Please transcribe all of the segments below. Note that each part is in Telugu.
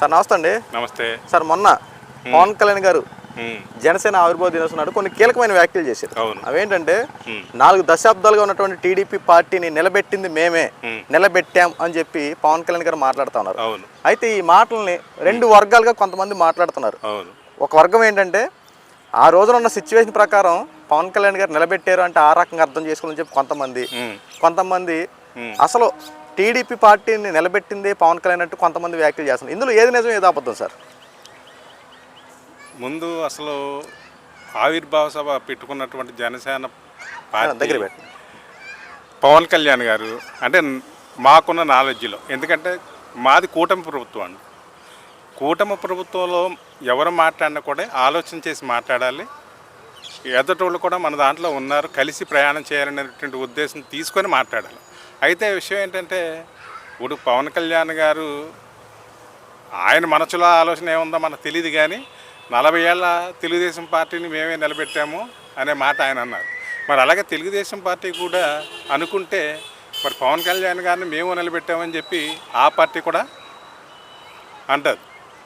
సార్ నమస్తే అండి. నమస్తే. సార్ మొన్న పవన్ కళ్యాణ్ గారు జనసేన ఆవిర్భావ దినోత్సవం నాడు కొన్ని కీలకమైన వ్యాఖ్యలు చేశారు. అవేంటంటే నాలుగు దశాబ్దాలుగా ఉన్నటువంటి టీడీపీ పార్టీని నిలబెట్టింది మేమే. నిలబెట్టాం అని చెప్పి పవన్ కళ్యాణ్ గారు మాట్లాడుతూ ఉన్నారు. అయితే ఈ మాటల్ని రెండు వర్గాలుగా కొంతమంది మాట్లాడుతున్నారు. ఒక వర్గం ఏంటంటే ఆ రోజున ఉన్న సిచ్యువేషన్ ప్రకారం పవన్ కళ్యాణ్ గారు నిలబెట్టారు అంటే ఆ రకంగా అర్థం చేసుకోవాలని చెప్పి కొంతమంది కొంతమంది. అసలు టీడీపీ పార్టీని నిలబెట్టిందే పవన్ కళ్యాణ్ అంటూ కొంతమంది వ్యాఖ్యలు చేస్తున్నారు. ఇందులో ఏది నిజం ఏది అబద్ధం సార్? ముందు అసలు ఆవిర్భావ సభ పెట్టుకున్నటువంటి జనసేన దగ్గర పెట్టి పవన్ కళ్యాణ్ గారు అంటే మాకున్న నాలెడ్జ్లో. ఎందుకంటే మాది కూటమి ప్రభుత్వం అండి. కూటమి ప్రభుత్వంలో ఎవరు మాట్లాడినా కూడా ఆలోచన చేసి మాట్లాడాలి. ఎదుటోళ్ళు కూడా మన దాంట్లో ఉన్నారు కలిసి ప్రయాణం చేయాలనేటువంటి ఉద్దేశం తీసుకొని మాట్లాడాలి. అయితే విషయం ఏంటంటే ఇప్పుడు పవన్ కళ్యాణ్ గారు ఆయన మనసులో ఆలోచన ఏముందో మనకు తెలియదు కానీ నలభై ఏళ్ళ తెలుగుదేశం పార్టీని మేమే నిలబెట్టాము అనే మాట ఆయన అన్నారు. మరి అలాగే తెలుగుదేశం పార్టీ కూడా అనుకుంటే మరి పవన్ కళ్యాణ్ గారిని మేము నిలబెట్టామని చెప్పి ఆ పార్టీ కూడా అంటది.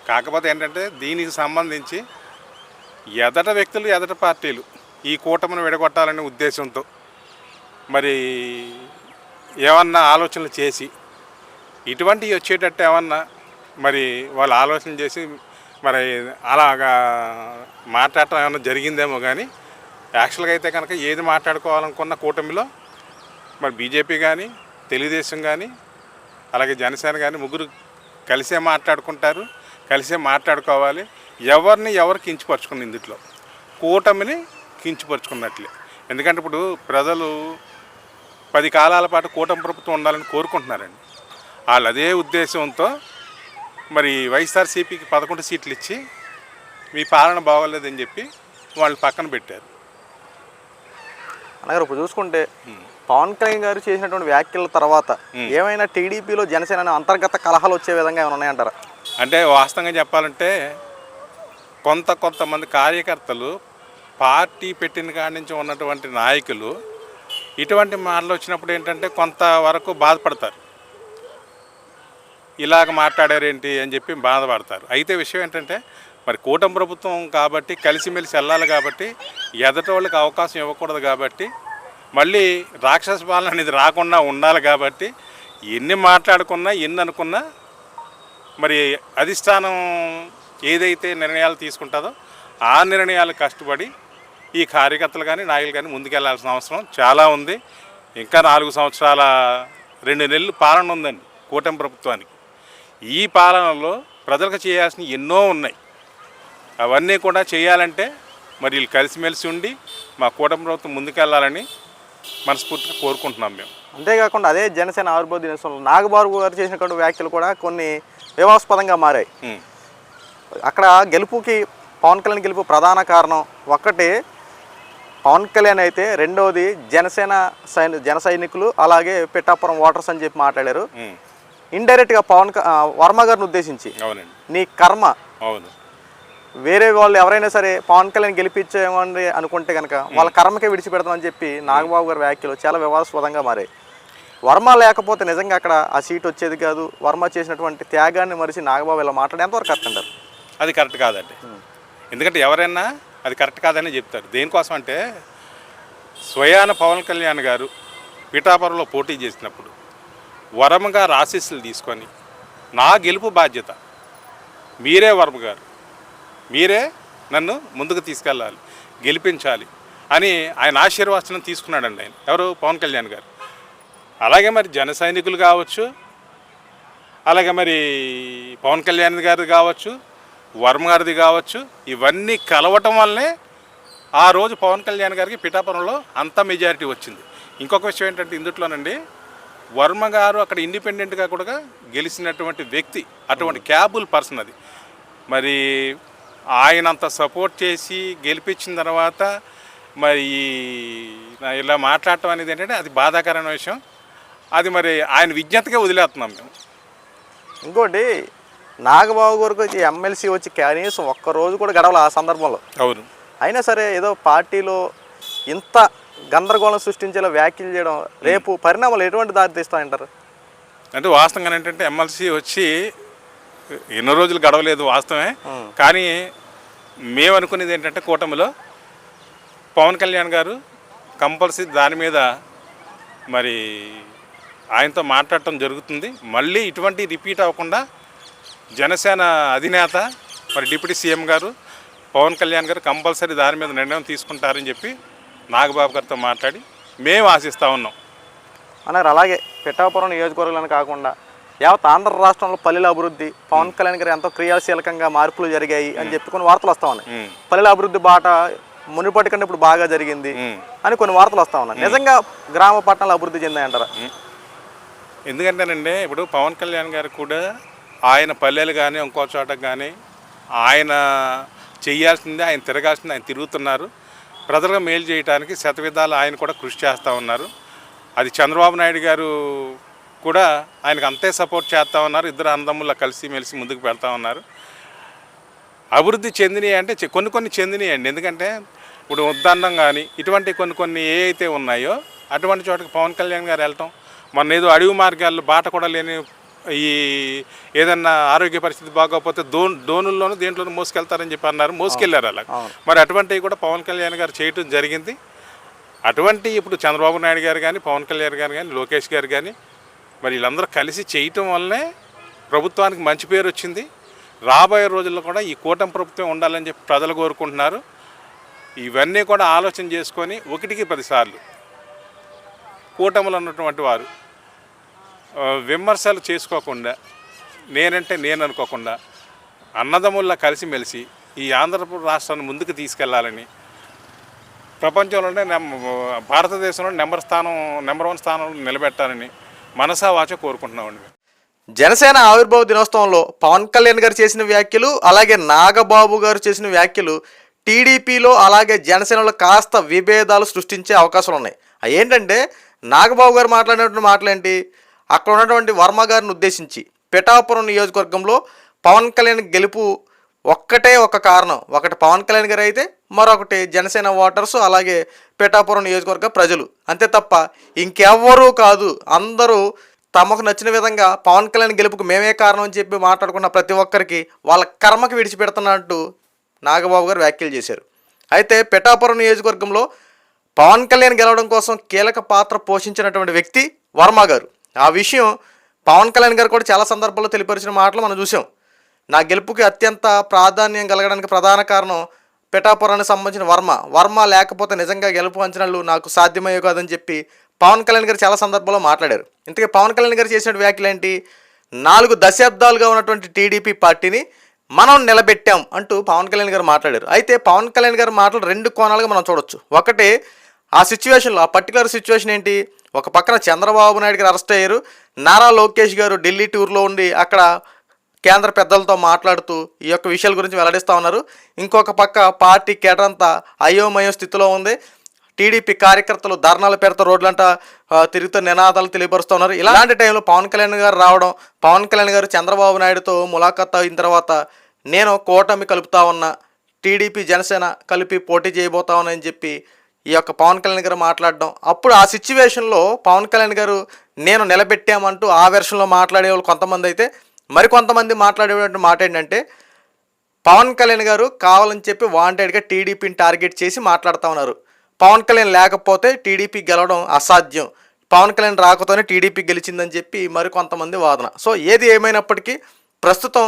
కాకపోతే ఏంటంటే దీనికి సంబంధించి ఎదట వ్యక్తులు ఎదట పార్టీలు ఈ కూటమిని విడగొట్టాలనే ఉద్దేశంతో మరి ఏమన్నా ఆలోచనలు చేసి ఇటువంటివి వచ్చేటట్టు ఏమన్నా మరి వాళ్ళు ఆలోచన చేసి మరి అలాగా మాట్లాడటం ఏమన్నా జరిగిందేమో కానీ యాక్చువల్గా అయితే కనుక ఏది మాట్లాడుకోవాలనుకున్న కూటమిలో మరి బీజేపీ కానీ తెలుగుదేశం కానీ అలాగే జనసేన కానీ ముగ్గురు కలిసే మాట్లాడుకుంటారు కలిసే మాట్లాడుకోవాలి. ఎవరిని ఎవరు కించపరుచుకున్న ఇందుట్లో? కూటమిని కించపరుచుకున్నట్లే. ఎందుకంటే ఇప్పుడు ప్రజలు పది కాలాల పాటు కూటమి ప్రభుత్వం ఉండాలని కోరుకుంటున్నారండి. వాళ్ళు అదే ఉద్దేశంతో మరి వైఎస్ఆర్సీపీకి పదకొండు సీట్లు ఇచ్చి మీ పాలన బాగోలేదని చెప్పి వాళ్ళు పక్కన పెట్టారు. అలాగే ఇప్పుడు చూసుకుంటే పవన్ కళ్యాణ్ గారు చేసినటువంటి వ్యాఖ్యల తర్వాత ఏమైనా టీడీపీలో జనసేన అంతర్గత కలహాలు వచ్చే విధంగా ఏమైనా ఉన్నాయంటారా? అంటే వాస్తవంగా చెప్పాలంటే కొంత కొంతమంది కార్యకర్తలు పార్టీ పెట్టిన కాడి నుంచి ఉన్నటువంటి నాయకులు ఇటువంటి మాటలు వచ్చినప్పుడు ఏంటంటే కొంతవరకు బాధపడతారు. ఇలాగ మాట్లాడారేంటి అని చెప్పి బాధపడతారు. అయితే విషయం ఏంటంటే మరి కూటమి ప్రభుత్వం కాబట్టి కలిసిమెలిసి వెళ్ళాలి కాబట్టి ఎదటి వాళ్ళకి అవకాశం ఇవ్వకూడదు కాబట్టి మళ్ళీ రాక్షస పాలన అనేది రాకుండా ఉండాలి కాబట్టి ఎన్ని మాట్లాడుకున్నా ఎన్ని అనుకున్నా మరి అధిష్టానం ఏదైతే నిర్ణయాలు తీసుకుంటుందో ఆ నిర్ణయాలు కష్టపడి ఈ కార్యకర్తలు కానీ నాయకులు కానీ ముందుకెళ్ళాల్సిన అవసరం చాలా ఉంది. ఇంకా నాలుగు సంవత్సరాల రెండు నెలలు పాలన ఉందండి కూటమి ప్రభుత్వానికి. ఈ పాలనలో ప్రజలకు చేయాల్సిన ఎన్నో ఉన్నాయి. అవన్నీ కూడా చేయాలంటే మరి వీళ్ళు కలిసిమెలిసి ఉండి మా కూటమి ప్రభుత్వం ముందుకెళ్ళాలని మనస్ఫూర్తిగా కోరుకుంటున్నాం మేము. అంతేకాకుండా అదే జనసేన ఆవిర్భావ దినోత్సవంలో నాగబాబు గారు చేసినటువంటి వ్యాఖ్యలు కూడా కొన్ని వివాదాస్పదంగా మారాయి. అక్కడ గెలుపుకి పవన్ కళ్యాణ్ గెలుపు ప్రధాన కారణం ఒక్కటి పవన్ కళ్యాణ్ అయితే రెండవది జనసేన సైని జన సైనికులు అలాగే పిఠాపురం ఓటర్స్ అని చెప్పి మాట్లాడారు. ఇండైరెక్ట్గా పవన్ వర్మ గారిని ఉద్దేశించి నీ కర్మ అవును. వేరే వాళ్ళు ఎవరైనా సరే పవన్ కళ్యాణ్ గెలిపించేమని అనుకుంటే కనుక వాళ్ళ కర్మకే విడిచిపెడతామని చెప్పి నాగబాబు గారి వ్యాఖ్యలు చాలా వివాదాస్పదంగా మారాయి. వర్మ లేకపోతే నిజంగా అక్కడ ఆ సీట్ వచ్చేది కాదు. వర్మ చేసినటువంటి త్యాగాన్ని మరిచి నాగబాబు ఇలా మాట్లాడే ఎంతవరకు కరెక్ట్ అంటారు? అది కరెక్ట్ కాదండి. ఎందుకంటే ఎవరైనా అది కరెక్ట్ కాదని చెప్తారు దేనికోసం అంటే స్వయాన పవన్ కళ్యాణ్ గారు పిఠాపురంలో పోటీ చేసినప్పుడు వరమ గారు ఆశీస్సులు తీసుకొని నా గెలుపు బాధ్యత మీరే వర్మ గారు మీరే నన్ను ముందుకు తీసుకెళ్ళాలి గెలిపించాలి అని ఆయన ఆశీర్వాచనం తీసుకున్నాడండి ఆయన. ఎవరు? పవన్ కళ్యాణ్ గారు. అలాగే మరి జన సైనికులు కావచ్చు అలాగే మరి పవన్ కళ్యాణ్ గారు కావచ్చు వర్మ గారిది కావచ్చు ఇవన్నీ కలవటం వల్లనే ఆ రోజు పవన్ కళ్యాణ్ గారికి పిఠాపురంలో అంత మెజారిటీ వచ్చింది. ఇంకొక విషయం ఏంటంటే ఇందుట్లోనండి వర్మ గారు అక్కడ ఇండిపెండెంట్గా కూడా గెలిచినటువంటి వ్యక్తి అటువంటి క్యాబుల్ పర్సన్ అది. మరి ఆయన అంత సపోర్ట్ చేసి గెలిపించిన తర్వాత మరి ఇలా మాట్లాడటం అనేది ఏంటంటే అది బాధాకరమైన విషయం. అది మరి ఆయన విజ్ఞతగా వదిలేస్తున్నాం మేము. ఇంకోటి నాగబాబు గారికి ఎమ్మెల్సీ వచ్చి కనీసం ఒక్క రోజు కూడా గడవల ఆ సందర్భంలో. అవును. అయినా సరే ఏదో పార్టీలో ఇంత గందరగోళం సృష్టించేలా వ్యాఖ్యలు చేయడం రేపు పరిణామాలు ఎటువంటి దారి తీస్తాయంటారు అంటే వాస్తవంగా ఏంటంటే ఎమ్మెల్సీ వచ్చి ఎన్నో రోజులు గడవలేదు వాస్తవమే. కానీ మేము అనుకునేది ఏంటంటే కూటమిలో పవన్ కళ్యాణ్ గారు కంపల్సరీ దాని మీద మరి ఆయనతో మాట్లాడటం జరుగుతుంది. మళ్ళీ ఇటువంటి రిపీట్ అవ్వకుండా జనసేన అధినేత మరి డిప్యూటీ సీఎం గారు పవన్ కళ్యాణ్ గారు కంపల్సరీ దాని మీద నిర్ణయం తీసుకుంటారని చెప్పి నాగబాబు గారితో మాట్లాడి మేము ఆశిస్తూ ఉన్నాం. అన్నారు. అలాగే పిఠాపురం నియోజకవర్గాలను కాకుండా యావత్ ఆంధ్ర రాష్ట్రంలో పల్లెల అభివృద్ధి పవన్ కళ్యాణ్ గారు ఎంతో క్రియాశీలకంగా మార్పులు జరిగాయి అని చెప్పి కొన్ని వార్తలు వస్తా ఉన్నాయి. పల్లెల అభివృద్ధి బాట మునుపటి కంటే ఇప్పుడు బాగా జరిగింది. అని కొన్ని వార్తలు వస్తా ఉన్నాయి. నిజంగా గ్రామ పట్టణాలు అభివృద్ధి చెందాయంటారా? ఎందుకంటేనండి ఇప్పుడు పవన్ కళ్యాణ్ గారు కూడా ఆయన పల్లెలు కానీ ఇంకో చోట కానీ ఆయన చేయాల్సింది ఆయన తిరగాల్సింది ఆయన తిరుగుతున్నారు. ప్రజలకు మేలు చేయడానికి శతవిధాలు ఆయన కూడా కృషి చేస్తూ ఉన్నారు. అది చంద్రబాబు నాయుడు గారు కూడా ఆయనకు అంతే సపోర్ట్ చేస్తూ ఉన్నారు. ఇద్దరు అన్నదమ్ముల కలిసి మెలిసి ముందుకు పెడతా ఉన్నారు. అభివృద్ధి చెందినవి అంటే కొన్ని కొన్ని చెందినవి అండి. ఎందుకంటే ఇప్పుడు ఉద్దండం కానీ ఇటువంటి కొన్ని కొన్ని ఏ అయితే ఉన్నాయో అటువంటి చోటకి పవన్ కళ్యాణ్ గారు వెళ్ళటం మొన్న ఏదో అడవి మార్గాల్లో బాట కూడా లేని ఈ ఏదన్నా ఆరోగ్య పరిస్థితి బాగోకపోతే దో దోనుల్లోనూ దేంట్లోనూ మోసుకెళ్తారని చెప్పి అన్నారు. మోసుకెళ్ళారు అలా. మరి అటువంటివి కూడా పవన్ కళ్యాణ్ గారు చేయటం జరిగింది. అటువంటి ఇప్పుడు చంద్రబాబు నాయుడు గారు కానీ పవన్ కళ్యాణ్ గారు కానీ లోకేష్ గారు కానీ మరి వీళ్ళందరూ కలిసి చేయటం వల్లనే ప్రభుత్వానికి మంచి పేరు వచ్చింది. రాబోయే రోజుల్లో కూడా ఈ కూటమి ప్రభుత్వం ఉండాలని చెప్పి ప్రజలు కోరుకుంటున్నారు. ఇవన్నీ కూడా ఆలోచన చేసుకొని ఒకటికి పదిసార్లు కూటములు ఉన్నటువంటి వారు విమర్శలు చేసుకోకుండా నేనంటే నేను అనుకోకుండా అన్నదమ్ముల్లా కలిసిమెలిసి ఈ ఆంధ్రప్రదేశ్ రాష్ట్రాన్ని ముందుకు తీసుకెళ్ళాలని ప్రపంచంలోనే భారతదేశంలో నెంబర్ స్థానం నెంబర్ వన్ స్థానంలో నిలబెట్టాలని మనసా వాచ కోరుకుంటున్నామండి. జనసేన ఆవిర్భావ దినోత్సవంలో పవన్ కళ్యాణ్ గారు చేసిన వ్యాఖ్యలు అలాగే నాగబాబు గారు చేసిన వ్యాఖ్యలు టీడీపీలో అలాగే జనసేనలో కాస్త విభేదాలు సృష్టించే అవకాశాలు ఉన్నాయి అవి ఏంటంటే నాగబాబు గారు మాట్లాడినటువంటి మాటలేంటి? అక్కడ ఉన్నటువంటి వర్మ గారిని ఉద్దేశించి పిఠాపురం నియోజకవర్గంలో పవన్ కళ్యాణ్ గెలుపు ఒక్కటే ఒక కారణం. ఒకటి పవన్ కళ్యాణ్ గారు అయితే మరొకటి జనసేన ఓటర్స్ అలాగే పిఠాపురం నియోజకవర్గ ప్రజలు. అంతే తప్ప ఇంకెవ్వరూ కాదు. అందరూ తమకు నచ్చిన విధంగా పవన్ కళ్యాణ్ గెలుపుకు మేమే కారణం అని చెప్పి మాట్లాడుకున్న ప్రతి ఒక్కరికి వాళ్ళ కర్మకి విడిచిపెడుతున్నట్టు నాగబాబు గారు వ్యాఖ్యలు చేశారు. అయితే పిఠాపురం నియోజకవర్గంలో పవన్ కళ్యాణ్ గెలవడం కోసం కీలక పాత్ర పోషించినటువంటి వ్యక్తి వర్మ గారు. ఆ విషయం పవన్ కళ్యాణ్ గారు కూడా చాలా సందర్భాల్లో తెలియపరిచిన మాటలు మనం చూసాం. నా గెలుపుకి అత్యంత ప్రాధాన్యం కలగడానికి ప్రధాన కారణం పిఠాపురానికి సంబంధించిన వర్మ. వర్మ లేకపోతే నిజంగా గెలుపు అంచనాలు నాకు సాధ్యమయ్యే కాదని చెప్పి పవన్ కళ్యాణ్ గారు చాలా సందర్భాల్లో మాట్లాడారు. ఇంతకీ పవన్ కళ్యాణ్ గారు చేసిన వ్యాఖ్యలు ఏంటి? నాలుగు దశాబ్దాలుగా ఉన్నటువంటి టీడీపీ పార్టీని మనం నిలబెట్టాం అంటూ పవన్ కళ్యాణ్ గారు మాట్లాడారు. అయితే పవన్ కళ్యాణ్ గారి మాటలు రెండు కోణాలుగా మనం చూడొచ్చు. ఒకటి ఆ సిచ్యువేషన్లో ఆ పర్టికులర్ సిచ్యువేషన్ ఏంటి? ఒక పక్కన చంద్రబాబు నాయుడు గారు అరెస్ట్ అయ్యారు. నారా లోకేష్ గారు ఢిల్లీ టూర్లో ఉండి అక్కడ కేంద్ర పెద్దలతో మాట్లాడుతూ ఈ యొక్క విషయాల గురించి వెల్లడిస్తూ ఉన్నారు. ఇంకొక పక్క పార్టీ కేటరంతా అయోమయ స్థితిలో ఉంది. టీడీపీ కార్యకర్తలు ధర్నాలు పెడతా రోడ్లంట తిరుగుతూ నినాదాలు తెలియపరుస్తున్నారు ఇలాంటి టైంలో పవన్ కళ్యాణ్ గారు రావడం పవన్ కళ్యాణ్ గారు చంద్రబాబు నాయుడుతో ములాఖాత్ అయిన తర్వాత నేను కూటమి కలుపుతా ఉన్నా టీడీపీ జనసేన కలిపి పోటీ చేయబోతా ఉన్నాయని చెప్పి ఈ యొక్క పవన్ కళ్యాణ్ గారు మాట్లాడడం. అప్పుడు ఆ సిచ్యువేషన్లో పవన్ కళ్యాణ్ గారు నేను నిలబెట్టామంటూ ఆ వెర్షన్లో మాట్లాడే వాళ్ళు కొంతమంది అయితే మరికొంతమంది మాట్లాడేటువంటి మాట ఏంటంటే పవన్ కళ్యాణ్ గారు కావాలని చెప్పి వాంటెడ్గా టీడీపీని టార్గెట్ చేసి మాట్లాడుతూ ఉన్నారు. పవన్ కళ్యాణ్ లేకపోతే టీడీపీ గెలవడం అసాధ్యం. పవన్ కళ్యాణ్ రాకతోనే టీడీపీ గెలిచిందని చెప్పి మరికొంతమంది వాదన. సో ఏది ఏమైనప్పటికీ ప్రస్తుతం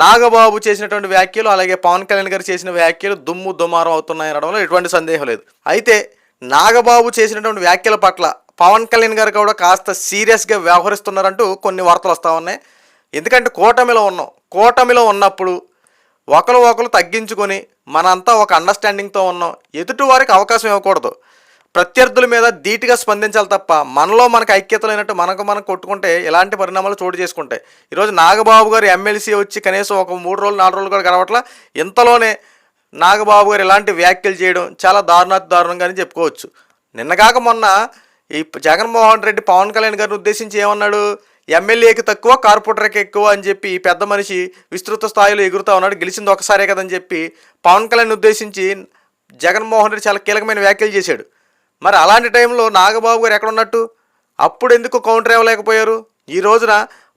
నాగబాబు చేసినటువంటి వ్యాఖ్యలు అలాగే పవన్ కళ్యాణ్ గారు చేసిన వ్యాఖ్యలు దుమ్ము దుమారం అవుతున్నాయి అనడంలో ఎటువంటి సందేహం లేదు. అయితే నాగబాబు చేసినటువంటి వ్యాఖ్యల పట్ల పవన్ కళ్యాణ్ గారు కూడా కాస్త సీరియస్గా వ్యవహరిస్తున్నారంటూ కొన్ని వార్తలు వస్తూ ఉన్నాయి. ఎందుకంటే కూటమిలో ఉన్నాం. కూటమిలో ఉన్నప్పుడు ఒకరు ఒకరు తగ్గించుకొని మనంతా ఒక అండర్స్టాండింగ్తో ఉన్నాం. ఎదుటి వారికి అవకాశం ఇవ్వకూడదు. ప్రత్యర్థుల మీద ధీటుగా స్పందించాలి తప్ప మనలో మనకు ఐక్యత లేనట్టు మనకు మనం కొట్టుకుంటే ఎలాంటి పరిణామాలు చోటు చేసుకుంటాయి. ఈరోజు నాగబాబు గారు ఎమ్మెల్సీ వచ్చి కనీసం ఒక మూడు రోజులు నాలుగు రోజులు కూడా గడవట్ల ఇంతలోనే నాగబాబు గారు ఇలాంటి వ్యాఖ్యలు చేయడం చాలా దారుణాతి దారుణంగానే చెప్పుకోవచ్చు. నిన్నగాక మొన్న ఈ జగన్మోహన్ రెడ్డి పవన్ కళ్యాణ్ గారిని ఉద్దేశించి ఏమన్నాడు? ఎమ్మెల్యేకి తక్కువ కార్పొరేటర్కి ఎక్కువ అని చెప్పి ఈ పెద్ద మనిషి విస్తృత స్థాయిలో ఎగురుతా ఉన్నాడు గెలిచింది ఒకసారే కదని చెప్పి పవన్ కళ్యాణ్ ఉద్దేశించి జగన్మోహన్ రెడ్డి చాలా కీలకమైన వ్యాఖ్యలు చేశాడు. మరి అలాంటి టైంలో నాగబాబు గారు ఎక్కడ ఉన్నట్టు అప్పుడు ఎందుకు కౌంటర్ ఇవ్వలేకపోయారు? ఈ రోజున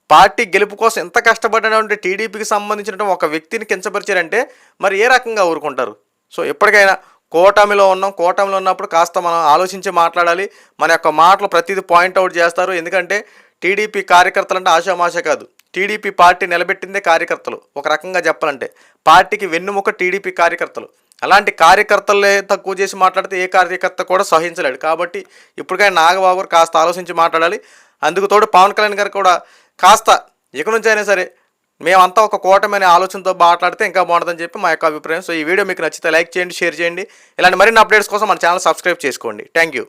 పార్టీ గెలుపు కోసం ఎంత కష్టపడినటువంటి టీడీపీకి సంబంధించిన ఒక వ్యక్తిని కించపరిచారంటే మరి ఏ రకంగా ఊరుకుంటారు? సో ఎప్పటికైనా కూటమిలో ఉన్నాం. కూటమిలో ఉన్నప్పుడు కాస్త మనం ఆలోచించి మాట్లాడాలి. మన యొక్క మాటలు ప్రతిదీ పాయింట్అవుట్ చేస్తారు. ఎందుకంటే టీడీపీ కార్యకర్తలు అంటే ఆశామాష కాదు. టీడీపీ పార్టీ నిలబెట్టిందే కార్యకర్తలు. ఒక రకంగా చెప్పాలంటే పార్టీకి వెన్నుముక టీడీపీ కార్యకర్తలు. అలాంటి కార్యకర్తలే తక్కువ చేసి మాట్లాడితే ఏ కార్యకర్త కూడా సహించలేడు. కాబట్టి ఇప్పటికైనా నాగబాబు గారు కాస్త ఆలోచించి మాట్లాడాలి. అందుకు తోడు పవన్ కళ్యాణ్ గారు కూడా కాస్త ఇక నుంచి అయినా సరే మేమంతా ఒక కూటమి అనే ఆలోచనతో మాట్లాడితే ఇంకా బాగుంటుందని చెప్పి మా యొక్క అభిప్రాయం. సో ఈ వీడియో మీకు నచ్చితే లైక్ చేయండి షేర్ చేయండి. ఇలాంటి మరిన్ని అప్డేట్స్ కోసం మన ఛానల్ సబ్స్క్రైబ్ చేసుకోండి. Thank you.